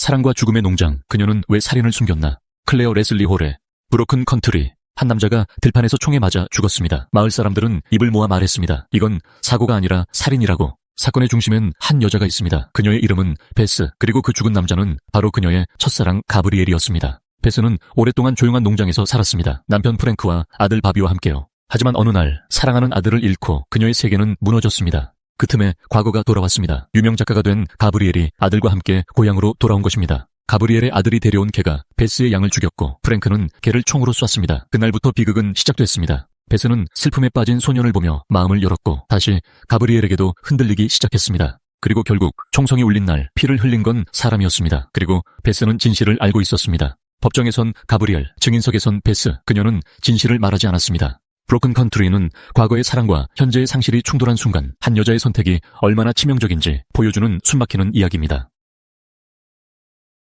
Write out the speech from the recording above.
사랑과 죽음의 농장, 그녀는 왜 살인을 숨겼나? 클레어 레슬리 홀의 브로큰 컨트리. 한 남자가 들판에서 총에 맞아 죽었습니다. 마을 사람들은 입을 모아 말했습니다. 이건 사고가 아니라 살인이라고. 사건의 중심엔 한 여자가 있습니다. 그녀의 이름은 베스, 그리고 그 죽은 남자는 바로 그녀의 첫사랑 가브리엘이었습니다. 베스는 오랫동안 조용한 농장에서 살았습니다. 남편 프랭크와 아들 바비와 함께요. 하지만 어느 날 사랑하는 아들을 잃고 그녀의 세계는 무너졌습니다. 그 틈에 과거가 돌아왔습니다. 유명 작가가 된 가브리엘이 아들과 함께 고향으로 돌아온 것입니다. 가브리엘의 아들이 데려온 개가 베스의 양을 죽였고 프랭크는 개를 총으로 쐈습니다. 그날부터 비극은 시작됐습니다. 베스는 슬픔에 빠진 소년을 보며 마음을 열었고 다시 가브리엘에게도 흔들리기 시작했습니다. 그리고 결국 총성이 울린 날 피를 흘린 건 사람이었습니다. 그리고 베스는 진실을 알고 있었습니다. 법정에선 가브리엘, 증인석에선 베스, 그녀는 진실을 말하지 않았습니다. 브로큰 컨트리는 과거의 사랑과 현재의 상실이 충돌한 순간 한 여자의 선택이 얼마나 치명적인지 보여주는 숨막히는 이야기입니다.